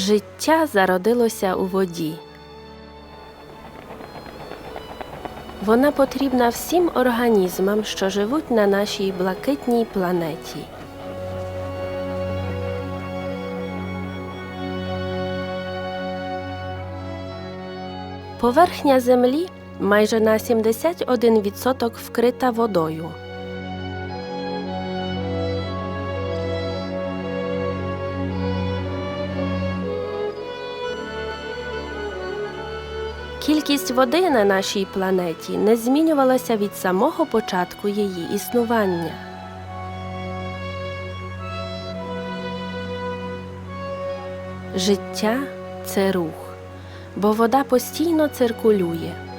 Життя зародилося у воді. Вона потрібна всім організмам, що живуть на нашій блакитній планеті. Поверхня Землі майже на 71% вкрита водою. Кількість води на нашій планеті не змінювалася від самого початку її існування. Життя це рух, бо вода постійно циркулює.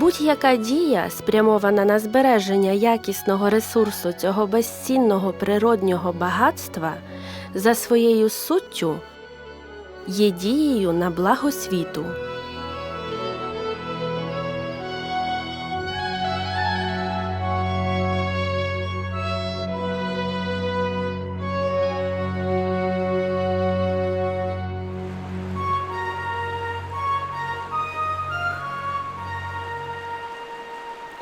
Будь-яка дія, спрямована на збереження якісного ресурсу цього безцінного природнього багатства, за своєю суттю є дією на благо світу.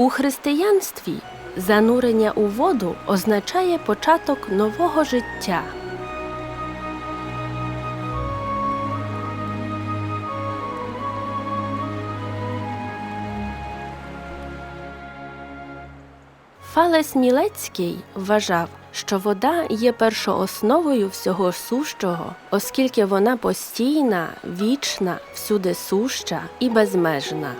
У християнстві занурення у воду означає початок нового життя. Фалес Мілецький вважав, що вода є першоосновою всього сущого, оскільки вона постійна, вічна, всюди суща і безмежна.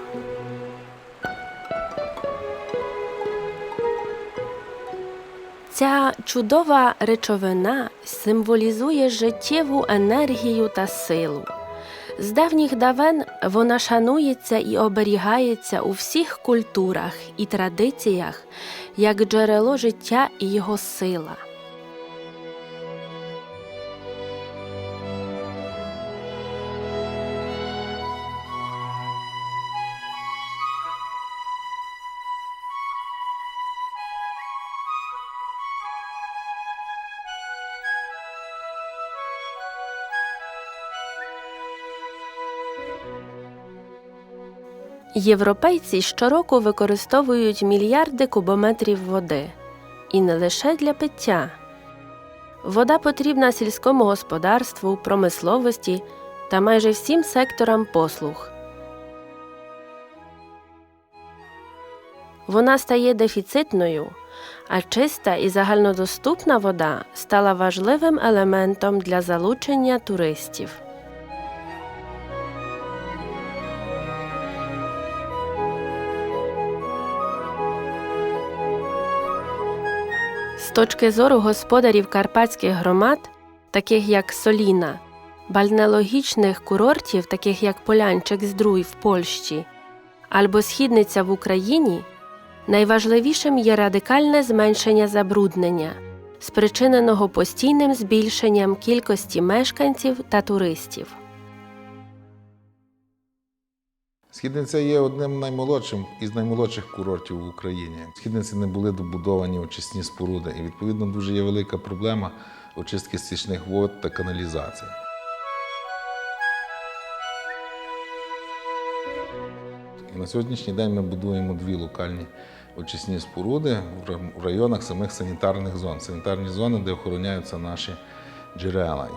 Ця чудова речовина символізує життєву енергію та силу. З давніх давен вона шанується і оберігається у всіх культурах і традиціях як джерело життя і його сила. Європейці щороку використовують мільярди кубометрів води. І не лише для пиття. Вода потрібна сільському господарству, промисловості та майже всім секторам послуг. Вона стає дефіцитною, а чиста і загальнодоступна вода стала важливим елементом для залучення туристів. Точки зору господарів карпатських громад, таких як Соліна, бальнеологічних курортів, таких як Полянчик Здруй в Польщі, або Східниця в Україні, найважливішим є радикальне зменшення забруднення, спричиненого постійним збільшенням кількості мешканців та туристів. Східниця є одним наймолодшим із наймолодших курортів в Україні. В Східниці не були добудовані очисні споруди, і відповідно дуже є велика проблема очистки стічних вод та каналізації. І на сьогоднішній день ми будуємо дві локальні очисні споруди в в районах самих санітарних зон. Санітарні зони, де охороняються наші джерела.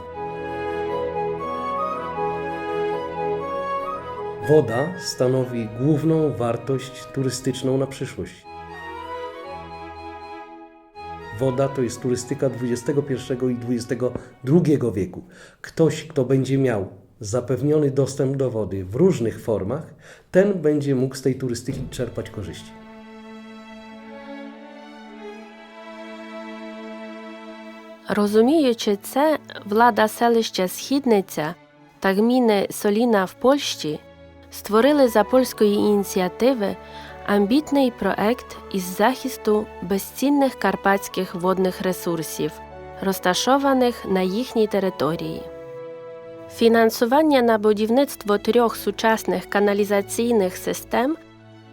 Woda stanowi główną wartość turystyczną na przyszłość. Woda to jest turystyka XXI i XXI wieku. Ktoś, kto będzie miał zapewniony dostęp do wody w różnych formach, ten będzie mógł z tej turystyki czerpać korzyści. Розуміючи це, влада селища Східниця та гміни Соліна в Польщі Створили за польської ініціативи амбітний проект із захисту безцінних карпатських водних ресурсів, розташованих на їхній території. Фінансування на будівництво трьох сучасних каналізаційних систем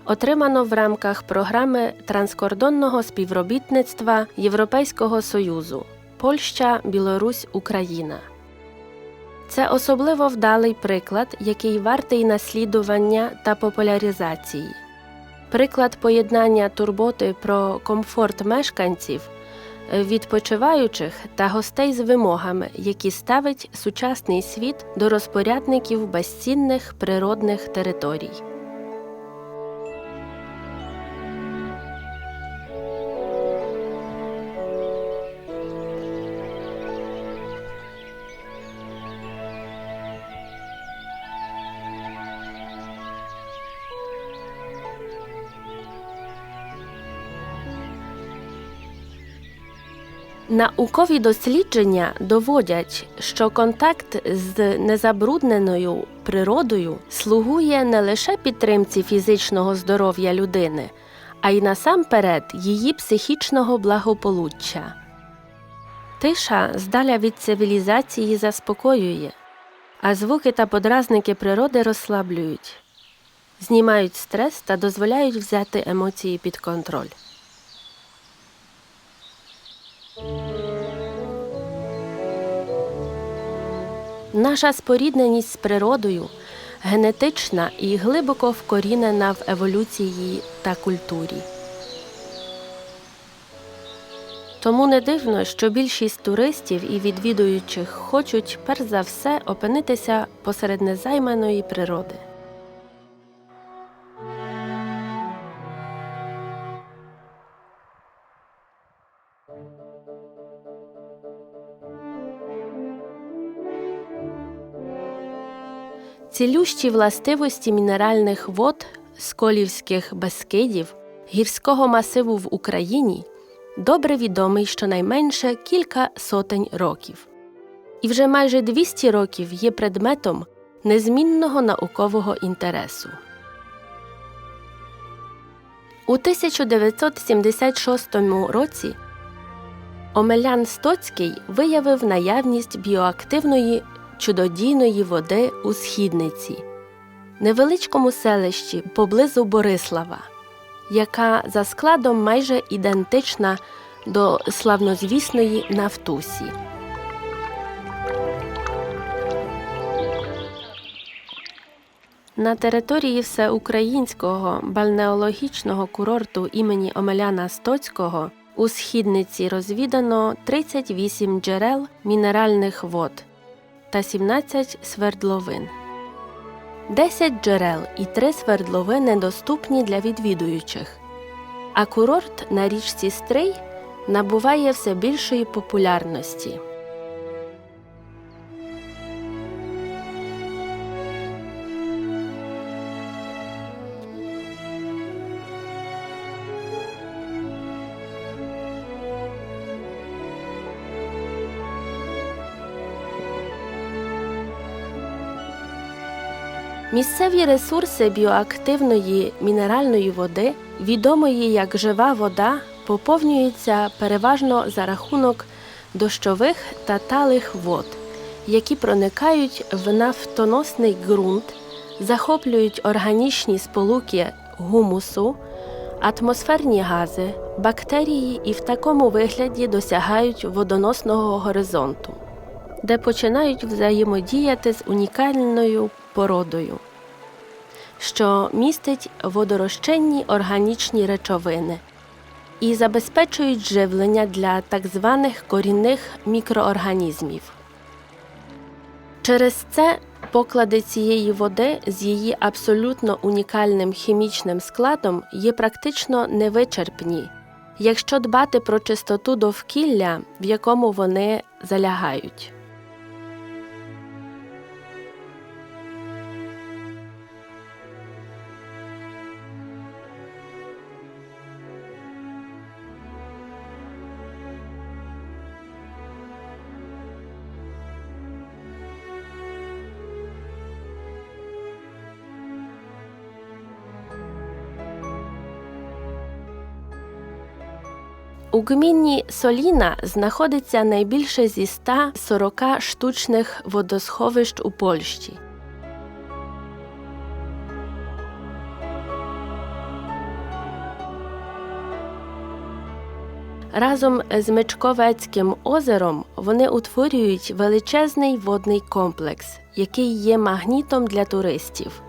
отримано в рамках програми транскордонного співробітництва Європейського Союзу Польща, Білорусь, Україна. Це особливо вдалий приклад, який вартий наслідування та популяризації. Приклад поєднання турботи про комфорт мешканців, е, відпочиваючих та гостей з вимогами, які ставить сучасний світ до розпорядників безцінних природних територій. Наукові дослідження доводять, що контакт з незабрудненою природою слугує не лише підтримці фізичного здоров'я людини, а й насамперед її психічного благополуччя. Тиша здаля від цивілізації заспокоює, а звуки та подразники природи розслаблюють, знімають стрес та дозволяють взяти емоції під контроль. Наша спорідненість з природою генетична і глибоко вкорінена в еволюції та культурі. Тому не дивно, що більшість туристів і відвідуючих хочуть перш за все опинитися посеред незайманої природи. Цілющі властивості мінеральних вод, сколівських безкидів, гірського масиву в Україні добре відомий щонайменше кілька сотень років. І вже майже 200 років є предметом незмінного наукового інтересу. У 1976 році Омелян Стоцький виявив наявність біоактивної чудодійної води у східниці, невеличкому селищі поблизу Борислава, яка за складом майже ідентична до славнозвісної Нафтусі. На території всеукраїнського бальнеологічного курорту імені Омеляна Стоцького у східниці розвідано 38 джерел мінеральних вод та 17 свердловин. 10 джерел і 3 свердловини доступні для відвідуючих. А курорт на річці Стрий набуває все більшої популярності. Місцеві ресурси біоактивної мінеральної води, відомої як жива вода, поповнюються переважно за рахунок дощових та талих вод, які проникають в нафтоносний ґрунт, захоплюють органічні сполуки гумусу, атмосферні гази, бактерії і в такому вигляді досягають водоносного горизонту де починають взаємодіяти з унікальною породою, що містить водорозчинні органічні речовини і забезпечують живлення для так званих корінних мікроорганізмів. Через це поклади цієї води з її абсолютно унікальним хімічним складом є практично невичерпні, якщо дбати про чистоту довкілля, в якому вони залягають. У гміні Соліна знаходиться найбільше зі 140 штучних водосховищ у Польщі. Разом з Мечковецьким озером вони утворюють величезний водний комплекс, який є магнітом для туристів.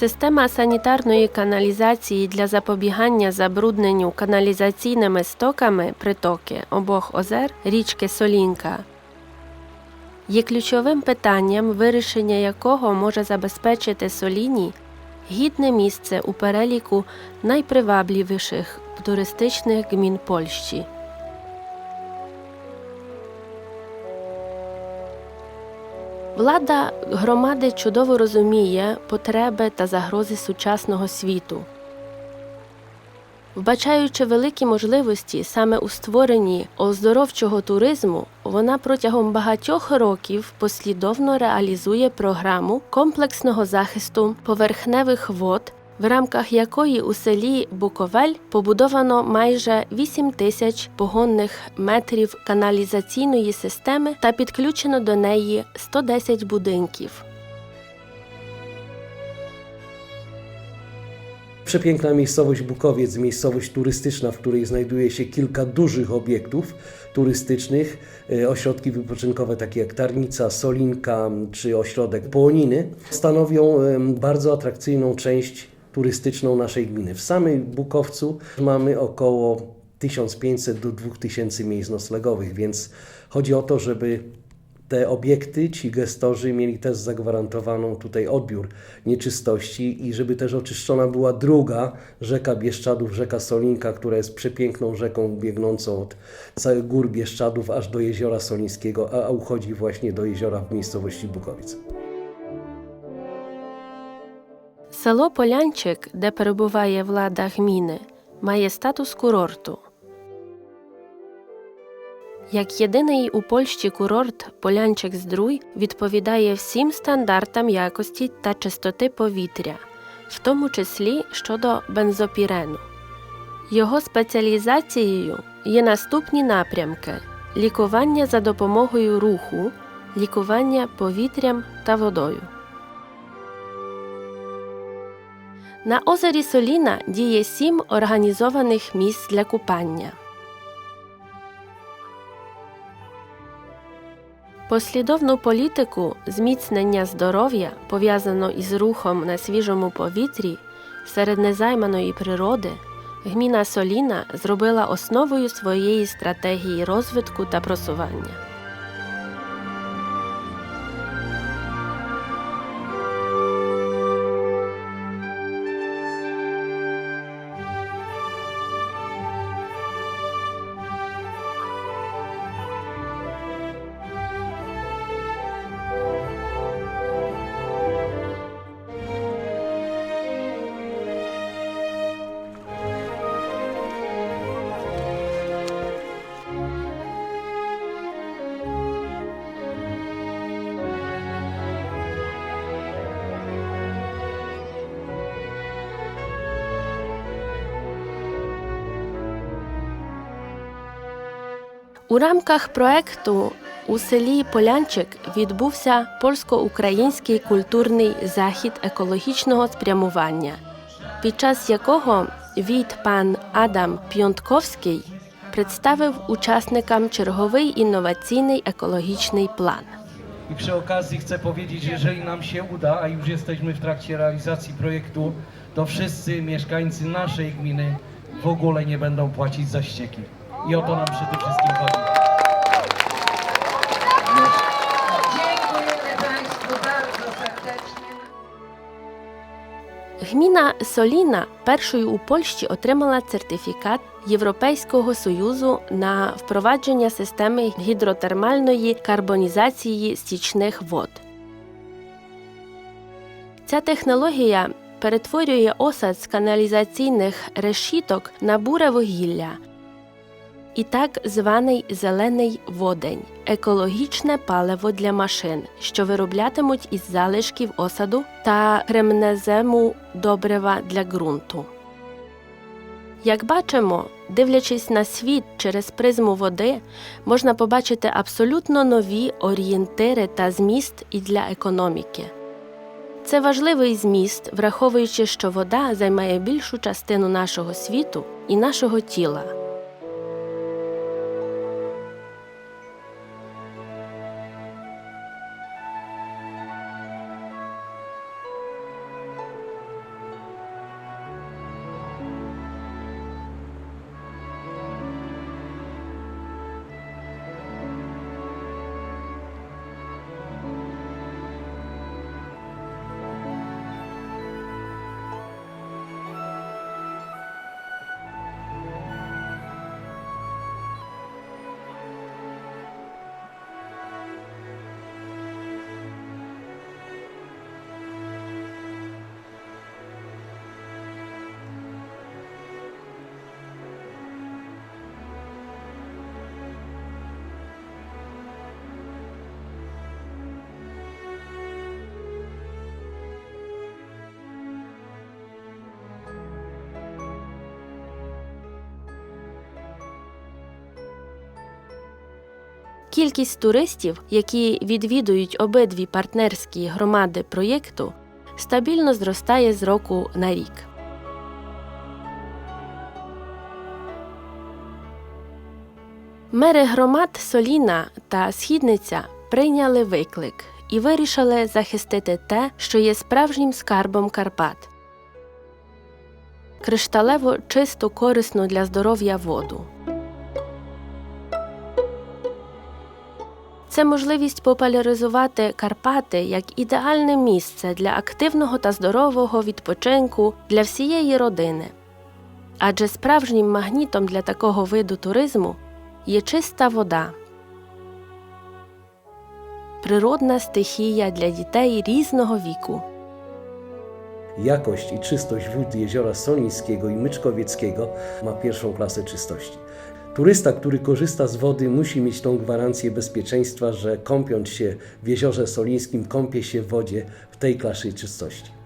Система санітарної каналізації для запобігання забрудненню каналізаційними стоками притоки обох озер річки Солінка є ключовим питанням, вирішення якого може забезпечити Соліні гідне місце у переліку найпривабливіших туристичних гмін Польщі. Влада громади чудово розуміє потреби та загрози сучасного світу. Вбачаючи великі можливості саме у створенні оздоровчого туризму, вона протягом багатьох років послідовно реалізує програму комплексного захисту поверхневих вод, в рамках якої у селі Буковель побудовано майже 8 тисяч погонних метрів каналізаційної системи та підключено до неї 110 будинків. Przepiękna miejscowość Bukowiec, miejscowość turystyczna, w której znajduje się kilka dużych obiektów turystycznych, e, ośrodki wypoczynkowe takie jak Tarnica, Solinka czy ośrodek Połoniny, stanowią em, bardzo atrakcyjną część turystyczną naszej gminy. W samej Bukowcu mamy około 1500 do 2000 miejsc noclegowych, więc chodzi o to, żeby te obiekty, ci gestorzy mieli też zagwarantowaną tutaj odbiór nieczystości i żeby też oczyszczona była druga rzeka Bieszczadów, rzeka Solinka, która jest przepiękną rzeką biegnącą od całych gór Bieszczadów aż do jeziora Solińskiego, a- uchodzi właśnie do jeziora w miejscowości Bukowiec. Село Полянчик, де перебуває влада гміни, має статус курорту. Як єдиний у Польщі курорт Полянчик Здруй відповідає всім стандартам якості та чистоти повітря, в тому числі щодо бензопірену. Його спеціалізацією є наступні напрямки: лікування за допомогою руху, лікування повітрям та водою. На озері Соліна діє сім організованих місць для купання. Послідовну політику зміцнення здоров'я, пов'язану із рухом на свіжому повітрі серед незайманої природи, гміна Соліна зробила основою своєї стратегії розвитку та просування. У рамках проекту у селі Полянчик відбувся польсько-український культурний захід екологічного спрямування, під час якого від пан Адам Піонтковський представив учасникам черговий інноваційний екологічний план. I przy okazji chcę powiedzieć, jeżeli nam się uda, a już jesteśmy w trakcie realizacji projektu, to wszyscy mieszkańcy naszej gminy w ogóle nie będą płacić za ścieki. I o to nam przede wszystkim chodzi. Гміна Соліна першою у Польщі отримала сертифікат Європейського союзу на впровадження системи гідротермальної карбонізації стічних вод. Ця технологія перетворює осад з каналізаційних решіток на буре вугілля і так званий зелений водень екологічне паливо для машин, що вироблятимуть із залишків осаду та кремнезему добрива для ґрунту. Як бачимо, дивлячись на світ через призму води, можна побачити абсолютно нові орієнтири та зміст і для економіки. Це важливий зміст, враховуючи, що вода займає більшу частину нашого світу і нашого тіла. Кількість туристів, які відвідують обидві партнерські громади проєкту, стабільно зростає з року на рік. Мери громад Соліна та Східниця прийняли виклик і вирішили захистити те, що є справжнім скарбом Карпат кришталево чисту корисну для здоров'я воду. Це можливість популяризувати Карпати як ідеальне місце для активного та здорового відпочинку для всієї родини. Адже справжнім магнітом для такого виду туризму є чиста вода, природна стихія для дітей різного віку. Jakość i czystość wód jeziora Solińskiego i Myczkowieckiego ma pierwszą klasę czystości. Turysta, który korzysta z wody, musi mieć tą gwarancję bezpieczeństwa, że kąpiąc się w jeziorze Solińskim, kąpie się w wodzie w tej klasie czystości.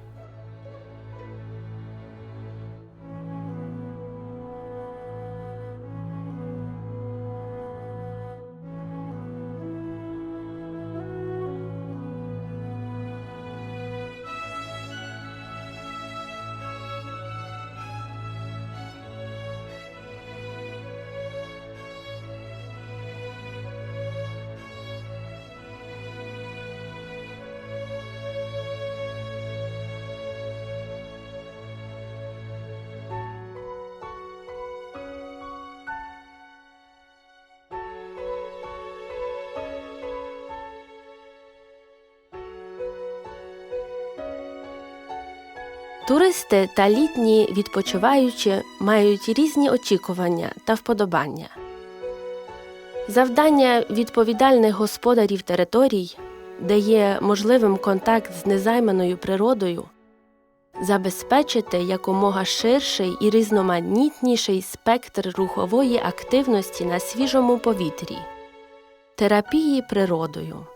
Туристи та літні відпочиваючі мають різні очікування та вподобання. Завдання відповідальних господарів територій, де є можливим контакт з незайманою природою, забезпечити якомога ширший і різноманітніший спектр рухової активності на свіжому повітрі, терапії природою.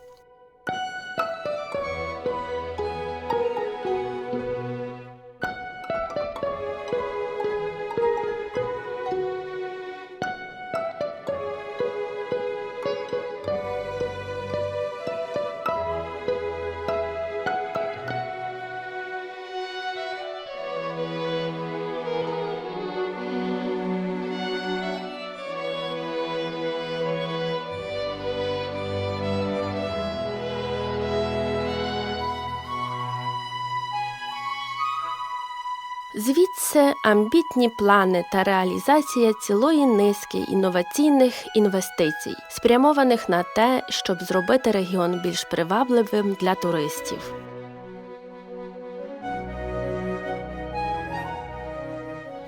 Звідси амбітні плани та реалізація цілої низки інноваційних інвестицій, спрямованих на те, щоб зробити регіон більш привабливим для туристів.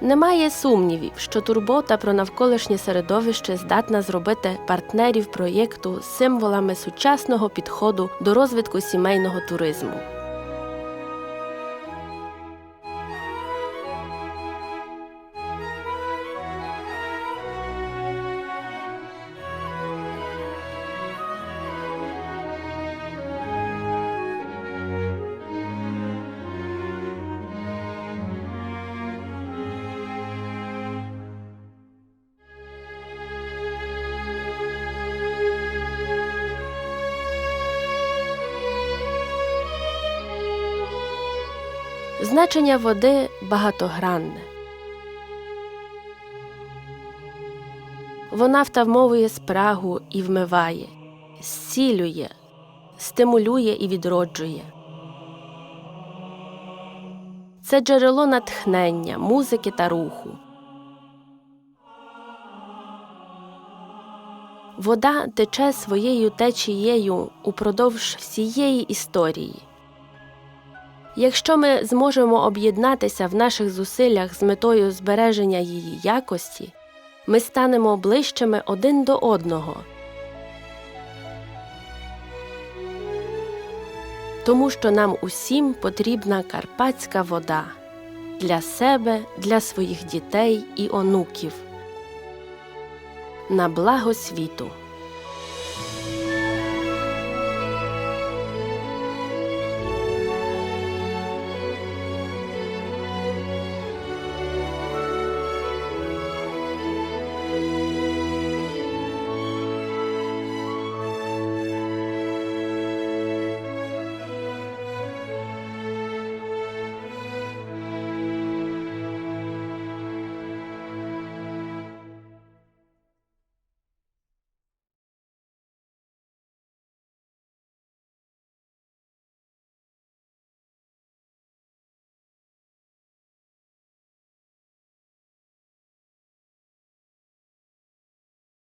Немає сумнівів, що турбота про навколишнє середовище здатна зробити партнерів проєкту символами сучасного підходу до розвитку сімейного туризму. Значення води багатогранне. Вона втамовує спрагу і вмиває, зцілює, стимулює і відроджує. Це джерело натхнення, музики та руху. Вода тече своєю течією упродовж всієї історії. Якщо ми зможемо об'єднатися в наших зусиллях з метою збереження її якості, ми станемо ближчими один до одного. Тому що нам усім потрібна карпатська вода для себе, для своїх дітей і онуків на благо світу.